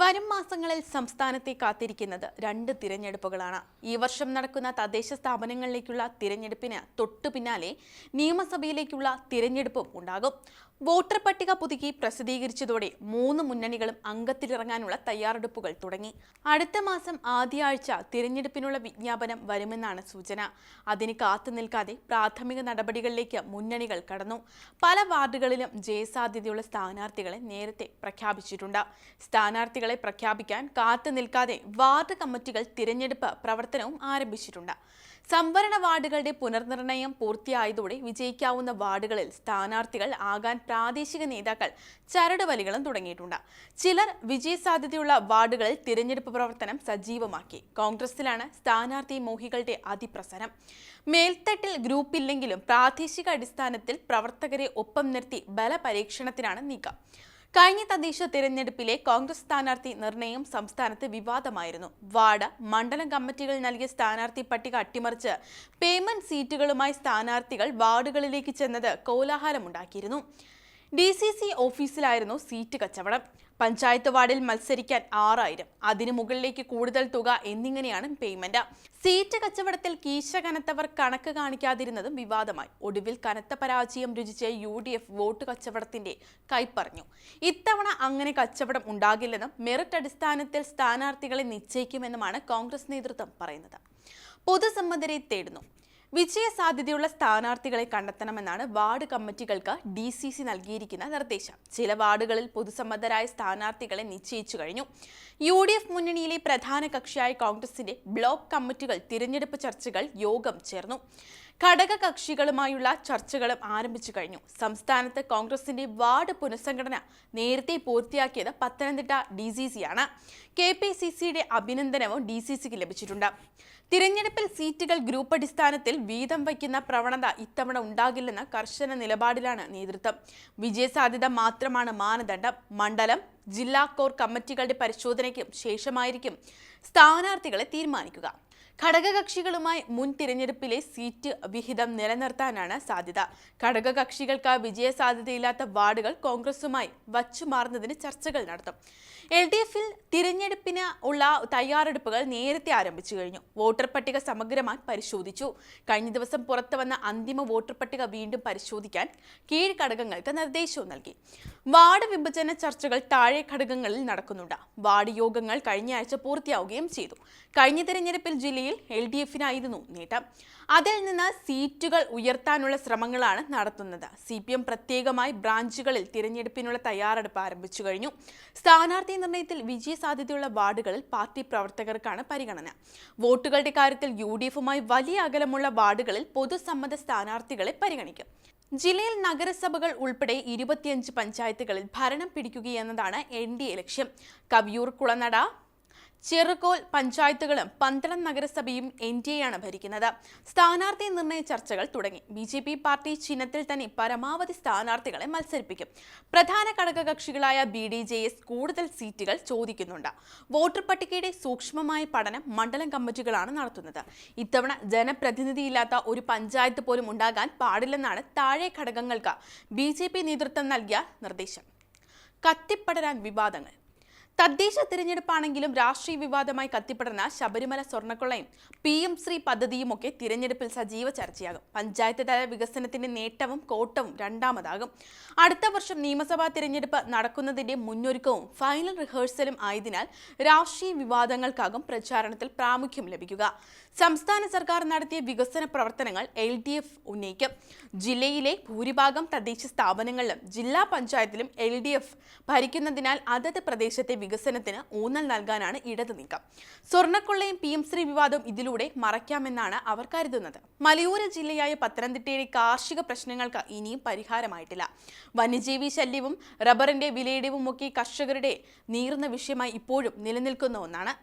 വരും മാസങ്ങളിൽ സംസ്ഥാനത്തെ കാത്തിരിക്കുന്നത് രണ്ട് തിരഞ്ഞെടുപ്പുകളാണ്. ഈ വർഷം നടക്കുന്ന തദ്ദേശ സ്ഥാപനങ്ങളിലേക്കുള്ള തിരഞ്ഞെടുപ്പിന് തൊട്ടു പിന്നാലെ നിയമസഭയിലേക്കുള്ള തിരഞ്ഞെടുപ്പും ഉണ്ടാകും. വോട്ടർ പട്ടിക പുതുക്കി പ്രസിദ്ധീകരിച്ചതോടെ മൂന്ന് മുന്നണികളും അംഗത്തിലിറങ്ങാനുള്ള തയ്യാറെടുപ്പുകൾ തുടങ്ങി. അടുത്ത മാസം ആദ്യ ആഴ്ച തിരഞ്ഞെടുപ്പിനുള്ള വിജ്ഞാപനം വരുമെന്നാണ് സൂചന. അതിന് കാത്തു നിൽക്കാതെ പ്രാഥമിക നടപടികളിലേക്ക് മുന്നണികൾ കടന്നു. പല വാർഡുകളിലും ജയസാധ്യതയുള്ള സ്ഥാനാർത്ഥികളെ നേരത്തെ പ്രഖ്യാപിച്ചിട്ടുണ്ട്. സ്ഥാനാർത്ഥികളെ പ്രഖ്യാപിക്കാൻ കാത്തു നിൽക്കാതെ വാർഡ് കമ്മിറ്റികൾ തിരഞ്ഞെടുപ്പ് പ്രവർത്തനവും ആരംഭിച്ചിട്ടുണ്ട്. സംവരണ വാർഡുകളുടെ പുനർനിർണയം പൂർത്തിയായതോടെ വിജയിക്കാവുന്ന വാർഡുകളിൽ സ്ഥാനാർത്ഥികൾ ആകാൻ പ്രാദേശിക നേതാക്കൾ ചരടുവലികളും തുടങ്ങിയിട്ടുണ്ട്. ചിലർ വിജയസാധ്യതയുള്ള വാർഡുകളിൽ തിരഞ്ഞെടുപ്പ് പ്രവർത്തനം സജീവമാക്കി. കോൺഗ്രസിലാണ് സ്ഥാനാർത്ഥി മോഹികളുടെ അതിപ്രസരം. മേൽത്തട്ടിൽ ഗ്രൂപ്പില്ലെങ്കിലും പ്രാദേശിക അടിസ്ഥാനത്തിൽ പ്രവർത്തകരെ ഒപ്പം നിർത്തി ബലപരീക്ഷണത്തിനാണ് നീക്കം. കഴിഞ്ഞ തദ്ദേശ തിരഞ്ഞെടുപ്പിലെ കോൺഗ്രസ് സ്ഥാനാർത്ഥി നിർണയം സംസ്ഥാനത്ത് വിവാദമായിരുന്നു. വാർഡ് മണ്ഡലം കമ്മിറ്റികൾ നൽകിയ സ്ഥാനാർത്ഥി പട്ടിക അട്ടിമറിച്ച് പേയ്മെന്റ് സീറ്റുകളുമായി സ്ഥാനാർത്ഥികൾ വാർഡുകളിലേക്ക് ചെന്നത് കോലാഹലമുണ്ടാക്കിയിരുന്നു. ഡി സി സി ഓഫീസിലായിരുന്നു സീറ്റ് കച്ചവടം. പഞ്ചായത്ത് വാർഡിൽ മത്സരിക്കാൻ ആറായിരം. അതിനു മുകളിലേക്ക് കൂടുതൽ തുക എന്നിങ്ങനെയാണ് പേയ്മെന്റ് സീറ്റ് കച്ചവടത്തിൽ കീശ കനത്തവർ കണക്ക് കാണിക്കാതിരുന്നതും വിവാദമായി. ഒടുവിൽ കനത്ത പരാജയം രുചിച്ച യു ഡി എഫ് വോട്ട് കച്ചവടത്തിന്റെ കൈപ്പറഞ്ഞു. ഇത്തവണ അങ്ങനെ കച്ചവടം ഉണ്ടാകില്ലെന്നും മെറിറ്റ് അടിസ്ഥാനത്തിൽ സ്ഥാനാർത്ഥികളെ നിശ്ചയിക്കുമെന്നുമാണ് കോൺഗ്രസ് നേതൃത്വം പറയുന്നത്. പൊതുസമ്മതരെ തേടുന്നു. വിജയസാധ്യതയുള്ള സ്ഥാനാർത്ഥികളെ കണ്ടെത്തണമെന്നാണ് വാർഡ് കമ്മിറ്റികൾക്ക് ഡി സി സി നൽകിയിരിക്കുന്ന നിർദ്ദേശം. ചില വാർഡുകളിൽ പൊതുസമ്മതരായ സ്ഥാനാർത്ഥികളെ നിശ്ചയിച്ചു കഴിഞ്ഞു. യു ഡി എഫ് മുന്നണിയിലെ പ്രധാന കക്ഷിയായ കോൺഗ്രസിന്റെ ബ്ലോക്ക് കമ്മിറ്റികൾ തിരഞ്ഞെടുപ്പ് ചർച്ചകൾ യോഗം ചേർന്നു. ഘടക കക്ഷികളുമായുള്ള ചർച്ചകളും ആരംഭിച്ചു കഴിഞ്ഞു. സംസ്ഥാനത്ത് കോൺഗ്രസിന്റെ വാർഡ് പുനഃസംഘടന നേരത്തെ പൂർത്തിയാക്കിയത് പത്തനംതിട്ട ഡി സി സിയാണ് കെ പി സി സിയുടെ അഭിനന്ദനവും ഡി സി സിക്ക് ലഭിച്ചിട്ടുണ്ട്. തിരഞ്ഞെടുപ്പിൽ സീറ്റുകൾ ഗ്രൂപ്പ് അടിസ്ഥാനത്തിൽ വീതം വയ്ക്കുന്ന പ്രവണത ഇത്തവണ ഉണ്ടാകില്ലെന്ന കർശന നിലപാടിലാണ് നേതൃത്വം. വിജയസാധ്യത മാത്രമാണ് മാനദണ്ഡം. മണ്ഡലം ജില്ലാ കോർ കമ്മിറ്റികളുടെ പരിശോധനയ്ക്കും ശേഷമായിരിക്കും സ്ഥാനാർത്ഥികളെ തീരുമാനിക്കുക. ഘടകകക്ഷികളുമായി മുൻ തിരഞ്ഞെടുപ്പിലെ സീറ്റ് വിഹിതം നിലനിർത്താനാണ് സാധ്യത. ഘടകകക്ഷികൾക്ക് വിജയ സാധ്യതയില്ലാത്ത വാർഡുകൾ കോൺഗ്രസുമായി വച്ചുമാറുന്നതിന് ചർച്ചകൾ നടത്തും. എൽ ഡി എഫിൽ തിരഞ്ഞെടുപ്പിന് ഉള്ള തയ്യാറെടുപ്പുകൾ നേരത്തെ ആരംഭിച്ചു കഴിഞ്ഞു. വോട്ടർ പട്ടിക സമഗ്രമായി പരിശോധിച്ചു. കഴിഞ്ഞ ദിവസം പുറത്തു വന്ന അന്തിമ വോട്ടർ പട്ടിക വീണ്ടും പരിശോധിക്കാൻ കീഴ് ഘടകങ്ങൾക്ക് നിർദ്ദേശവും നൽകി. വാർഡ് വിഭജന ചർച്ചകൾ താഴെ ഘടകങ്ങളിൽ നടക്കുന്നുണ്ട്. വാർഡ് യോഗങ്ങൾ കഴിഞ്ഞ ആഴ്ച പൂർത്തിയാവുകയും ചെയ്തു. കഴിഞ്ഞ തെരഞ്ഞെടുപ്പിൽ ജില്ലയിൽ എൽ ഡി എഫിനായിരുന്നു നേട്ടം. അതിൽ നിന്ന് സീറ്റുകൾ ഉയർത്താനുള്ള ശ്രമങ്ങളാണ് നടത്തുന്നത്. സി പി എം പ്രത്യേകമായി ബ്രാഞ്ചുകളിൽ തിരഞ്ഞെടുപ്പിനുള്ള തയ്യാറെടുപ്പ് ആരംഭിച്ചു കഴിഞ്ഞു. സ്ഥാനാർത്ഥി നിർണയത്തിൽ വിജയസാധ്യതയുള്ള വാർഡുകളിൽ പാർട്ടി പ്രവർത്തകർക്കാണ് പരിഗണന. വോട്ടുകളുടെ കാര്യത്തിൽ യു ഡി എഫുമായി വലിയ അകലമുള്ള വാർഡുകളിൽ പൊതുസമ്മത സ്ഥാനാർത്ഥികളെ പരിഗണിക്കും. ജില്ലയിൽ നഗരസഭകൾ ഉൾപ്പെടെ ഇരുപത്തിയഞ്ച് പഞ്ചായത്തുകളിൽ ഭരണം പിടിക്കുകയെന്നതാണ് എൻ ഡി എ ലക്ഷ്യം. കവിയൂർ കുളനട ചെറുകോൽ പഞ്ചായത്തുകളും പന്തളം നഗരസഭയും എൻ ഡി എയാണ് ഭരിക്കുന്നത്. സ്ഥാനാർത്ഥി നിർണയ ചർച്ചകൾ തുടങ്ങി. ബി ജെ പി പാർട്ടി ചിഹ്നത്തിൽ തന്നെ പരമാവധി സ്ഥാനാർത്ഥികളെ മത്സരിപ്പിക്കും. പ്രധാന ഘടകകക്ഷികളായ ബി ഡി ജെ എസ് കൂടുതൽ സീറ്റുകൾ ചോദിക്കുന്നുണ്ട്. വോട്ടർ പട്ടികയുടെ സൂക്ഷ്മമായ പഠനം മണ്ഡലം കമ്മിറ്റികളാണ് നടത്തുന്നത്. ഇത്തവണ ജനപ്രതിനിധിയില്ലാത്ത ഒരു പഞ്ചായത്ത് പോലും ഉണ്ടാകാൻ പാടില്ലെന്നാണ് താഴെ ഘടകങ്ങൾക്ക് ബി നേതൃത്വം നൽകിയ നിർദ്ദേശം. കത്തിപ്പടരാൻ വിവാദങ്ങൾ. തദ്ദേശ തിരഞ്ഞെടുപ്പാണെങ്കിലും രാഷ്ട്രീയ വിവാദമായി കത്തിപ്പടർന്ന ശബരിമല സ്വർണക്കൊള്ളയും പി എം ശ്രീ പദ്ധതിയുമൊക്കെ തിരഞ്ഞെടുപ്പിൽ സജീവ ചർച്ചയാകും. പഞ്ചായത്ത് തല വികസനത്തിന്റെ നേട്ടവും കോട്ടവും രണ്ടാമതാകും. അടുത്ത വർഷം നിയമസഭാ തിരഞ്ഞെടുപ്പ് നടക്കുന്നതിന്റെ മുന്നൊരുക്കവും ഫൈനൽ റിഹേഴ്സലും ആയതിനാൽ രാഷ്ട്രീയ വിവാദങ്ങൾക്കാകും പ്രചാരണത്തിൽ പ്രാമുഖ്യം ലഭിക്കുക. സംസ്ഥാന സർക്കാർ നടത്തിയ വികസന പ്രവർത്തനങ്ങൾ എൽ ഡി എഫ് ഉന്നയിക്കും. ജില്ലയിലെ ഭൂരിഭാഗം തദ്ദേശ സ്ഥാപനങ്ങളിലും ജില്ലാ പഞ്ചായത്തിലും എൽ ഡി എഫ് ഭരിക്കുന്നതിനാൽ അതത് പ്രദേശത്തെ വികസനത്തിന് ഊന്നൽ നൽകാനാണ് ഇടതു നീക്കം. സ്വർണക്കൊള്ളയും പി എം ശ്രീ വിവാദവും ഇതിലൂടെ മറയ്ക്കാമെന്നാണ് അവർ കരുതുന്നത്. മലയോര ജില്ലയായ പത്തനംതിട്ടയിലെ കാർഷിക പ്രശ്നങ്ങൾക്ക് ഇനിയും പരിഹാരമായിട്ടില്ല. വന്യജീവി ശല്യവും റബ്ബറിന്റെ വിലയിടിവും ഒക്കെ കർഷകരുടെ നീറുന്ന വിഷയമായി ഇപ്പോഴും നിലനിൽക്കുന്ന ഒന്നാണ്.